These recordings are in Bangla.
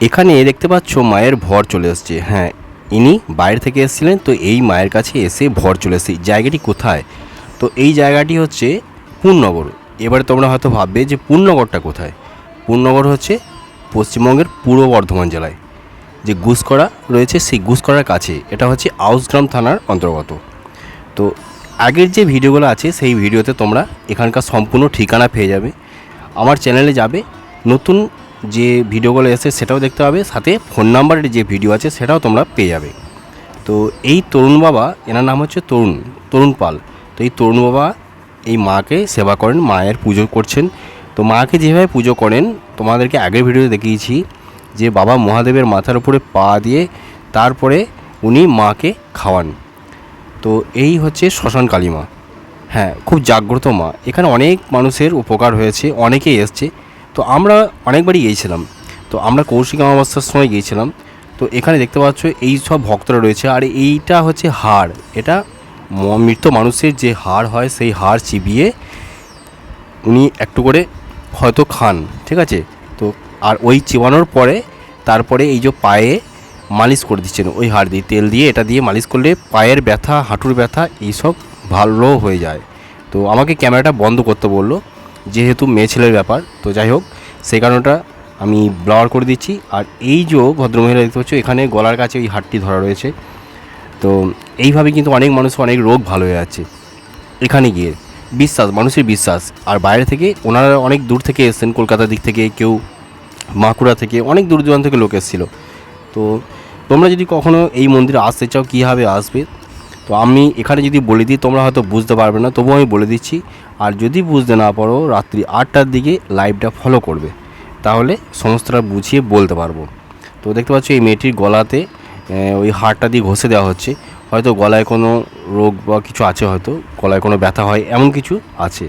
এখানে দেখতে পাচ্ছ মায়ের ভর চলে এসছে। হ্যাঁ ইনি বাইরে থেকে এসেছিলেন, তো এই মায়ের কাছে এসে ভর চলে এসেছে। জায়গাটি কোথায়? তো এই জায়গাটি হচ্ছে পূর্ণনগর এবারে তোমরা হয়তো ভাববে যে পূর্ণনগরটা কোথায়? পূর্ণনগর হচ্ছে পশ্চিমবঙ্গের পূর্ব বর্ধমান জেলায়। যে গুসকরা রয়েছে, সেই গুসকরার কাছে। এটা হচ্ছে আউসগ্রাম থানার অন্তর্গত। তো আগের যে ভিডিওগুলো আছে, সেই ভিডিওতে তোমরা এখানকার সম্পূর্ণ ঠিকানা পেয়ে যাবে। আমার চ্যানেলে যাবে। নতুন যে ভিডিওগুলো এসে সেটাও দেখতে পাবে, সাথে ফোন নাম্বারের যে ভিডিও আছে সেটাও তোমরা পেয়ে যাবে। তো এই তরুণ বাবা, এনার নাম হচ্ছে তরুণ তরুণ পাল। তো এই তরুণ বাবা এই মাকে সেবা করেন, মায়ের পুজো করছেন। তো মাকে যেভাবে পুজো করেন, তোমাদেরকে আগের ভিডিওতে দেখিয়েছি যে বাবা মহাদেবের মাথার উপরে পা দিয়ে তারপরে উনি মাকে খাওয়ান। তো এই হচ্ছে শ্মশান কালী মা। হ্যাঁ খুব জাগ্রত মা। এখানে অনেক মানুষের উপকার হয়েছে, অনেকেই এসছে। তো আমরা অনেকবারই গিয়েছিলাম। তো আমরা কৌশিক অমাবস্যার সময় গিয়েছিলাম। তো এখানে দেখতে পাচ্ছ এই সব ভক্তরা রয়েছে আর এইটা হচ্ছে হাড়। এটা মৃত মানুষের যে হাড় হয় সেই হাড় চিবিয়ে উনি একটু করে হয়তো খান, ঠিক আছে? তো আর ওই চিবানোর পরে তারপরে এই যে পায়ে মালিশ করে দিচ্ছেন, ওই হাড় দিয়ে, তেল দিয়ে এটা দিয়ে মালিশ করলে পায়ের ব্যথা, হাঁটুর ব্যথা, এইসব ভালো হয়ে যায়। তো আমাকে ক্যামেরাটা বন্ধ করতে বলল। যেহেতু মেয়ে ছেলের ব্যাপার, তো যাই হোক, সেই কারণটা আমি ব্লার করে দিচ্ছি। আর এই যে ভদ্রমহিলা দেখতে পাচ্ছ, এখানে গলার কাছে ওই হাড়টি ধরা রয়েছে। তো এইভাবে কিন্তু অনেক মানুষ, অনেক রোগ ভালো হয়ে যাচ্ছে। এখানে গিয়ে বিশ্বাস, মানুষের বিশ্বাস। আর বাইরে থেকে ওনারা অনেক দূর থেকে এসেছেন, কলকাতার দিক থেকে কেউ, বাঁকুড়া থেকে অনেক দূর দূরান্ত থেকে লোক এসেছিল। তো তোমরা যদি কখনও এই মন্দিরে আসতে চাও, কীভাবে আসবে? তো আমি এখানে যদি বলে দিই, তোমরা হয়তো বুঝতে পারবে না, তবুও আমি বলে দিচ্ছি। আর যদি বুঝতে না পারো, রাত্রি আটটার দিকে লাইভটা ফলো করবে। তাহলে সমস্তটা বুঝিয়ে বলতে পারব। তো দেখতে পাচ্ছ, এই মেয়েটির গলাতে ওই হাড়টা দিয়ে ঘষে দেওয়া হচ্ছে। হয়তো গলায় কোনো রোগ বা কিছু আছে হয়তো, গলায় কোনো ব্যথা হয়, এমন কিছু আছে।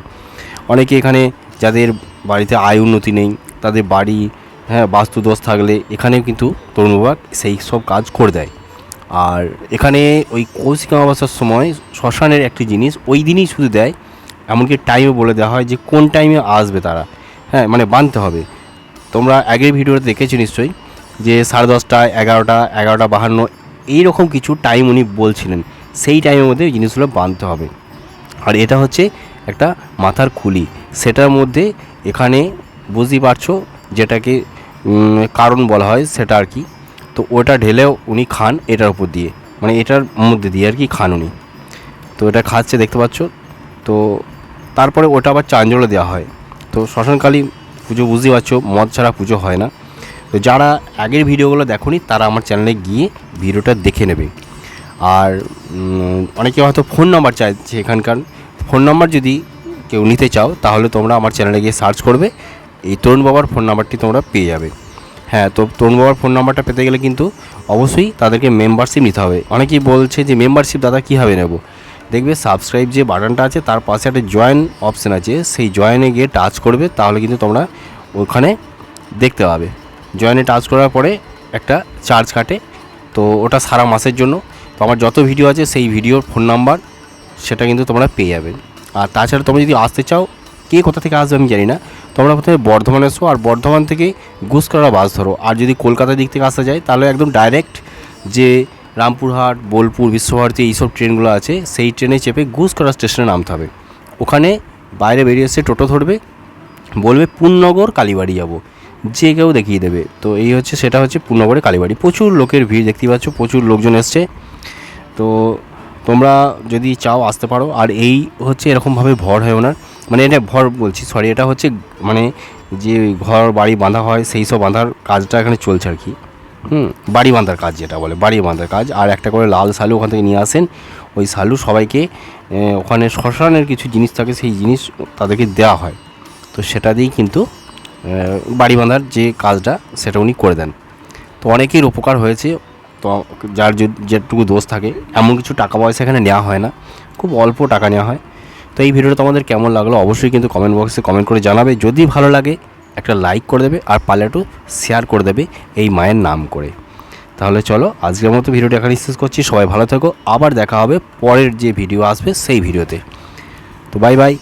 অনেকে এখানে যাদের বাড়িতে আয় উন্নতি নেই, তাদের বাড়ি হ্যাঁ বাস্তুদোষ থাকলে এখানেও কিন্তু তরুণ সেই সব কাজ করে দেয়। আর এখানে ওই কৌশিক অমাবস্যার সময় শ্মশানের একটি জিনিস, ওই দিনই শুধু দেয়, এমনকি টাইমও বলে দেওয়া হয় যে কোন টাইমে আসবে তারা। হ্যাঁ মানে বাঁধতে হবে। তোমরা আগের ভিডিওতে দেখেছ নিশ্চয়ই যে সাড়ে দশটা, এগারোটা এগারোটা বাহান্ন, এইরকম কিছু টাইম উনি বলছিলেন। সেই টাইমের মধ্যে এই জিনিসগুলো বাঁধতে হবে। আর এটা হচ্ছে একটা মাথার খুলি। সেটার মধ্যে এখানে বুঝতেই পারছ যেটাকে কারণ বলা হয় সেটা আর কি। তো ওটা ঢেলেও উনি খান এটার উপর দিয়ে। মানে এটার মধ্যে দিয়ে আর কি খান উনি। তো এটা খাচ্ছে, দেখতে পাচ্ছ? তো তারপরে ওটা আবার চাঞ্জলে দেওয়া হয়। তো শ্মশানকালী পুজো বুঝতেই পারছ, মদ ছাড়া পুজো হয় না। তো যারা আগের ভিডিওগুলো দেখোনি, তারা আমার চ্যানেলে গিয়ে ভিডিওটা দেখে নেবে। আর অনেকে হয়তো ফোন নাম্বার চাইছে এখানকার। ফোন নাম্বার যদি কেউ নিতে চাও, তাহলে তোমরা আমার চ্যানেলে গিয়ে সার্চ করবে। এই তরুণ বাবার ফোন নাম্বারটি তোমরা পেয়ে যাবে। হ্যাঁ তো তরুণ বাবার ফোন নাম্বারটা পেতে গেলে কিন্তু অবশ্যই তাদেরকে মেম্বারশিপ নিতে হবে। অনেকেই বলছে যে মেম্বারশিপ দাদা কীভাবে নেব? দেখবে সাবস্ক্রাইব যে বাটনটা আছে, তার পাশে একটা জয়েন অপশান আছে। সেই জয়েনে গিয়ে টাচ করবে, তাহলে কিন্তু তোমরা ওখানে দেখতে পাবে। জয়েনে টাচ করার পরে একটা চার্জ কাটে। তো ওটা সারা মাসের জন্য। তো আমার যত ভিডিও আছে, সেই ভিডিওর ফোন নাম্বার সেটা কিন্তু তোমরা পেয়ে যাবে। আর তাছাড়া তোমরা যদি আসতে চাও, কে কোথা থেকে আসবে আমি জানি না। তোমরা প্রথমে বর্ধমান এসো, আর বর্ধমান থেকে গুসকরা বাস ধরো। আর যদি কলকাতার দিক থেকে আসা যায়, তাহলে একদম ডাইরেক্ট যে রামপুরহাট, বোলপুর, বিশ্বভারতী এইসব ট্রেনগুলো আছে, সেই ট্রেনে চেপে গুসকরা স্টেশনে নামতে হবে। ওখানে বাইরে বেরিয়ে এসে টোটো ধরবে, বলবে পূর্ণনগর কালীবাড়ি যাব। যে কেউ দেখিয়ে দেবে। তো এই হচ্ছে, সেটা হচ্ছে পূর্ণনগরে কালীবাড়ি। প্রচুর লোকের ভিড় দেখতেই পাচ্ছ, প্রচুর লোকজন এসছে। তো তোমরা যদি চাও আসতে পারো, আর এই হচ্ছে এরকমভাবে ভর হয় ওনার। মানে এটা ভর বলছি সরি এটা হচ্ছে মানে যে ঘর, বাড়ি বাঁধা হয়, সেই সব বাঁধার কাজটা এখানে চলছে আর কি। হুম, বাড়ি বাঁধার কাজ যেটা বলে, বাড়ি বাঁধার কাজ। আর একটা করে লাল সালু ওখান থেকে নিয়ে আসেন, ওই সালু সবাইকে ওখানে শ্মশানের কিছু জিনিস থাকে, সেই জিনিস তাদেরকে দেওয়া হয়। তো সেটা দিয়েই কিন্তু বাড়ি বাঁধার যে কাজটা, সেটা উনি করে দেন। তো অনেকের উপকার হয়েছে, তো যার যেটুকু দোষ থাকে, এমন কিছু টাকা পয়সা এখানে নেওয়া হয় না। খুব অল্প টাকা নেওয়া হয়। তো এই ভিডিওটা তোমাদের কেমন লাগল অবশ্যই কিন্তু কমেন্ট বক্সে কমেন্ট করে জানাবে। যদি ভালো লাগে, একটা লাইক করে দেবে আর পারলে একটু শেয়ার করে দেবে এই মায়ের নাম করে। তাহলে চলো আজকের মতো ভিডিওটা এখানে শেষ করছি। সবাই ভালো থাকো। আবার দেখা হবে পরের যে ভিডিও আসবে সেই ভিডিওতে তো। Bye bye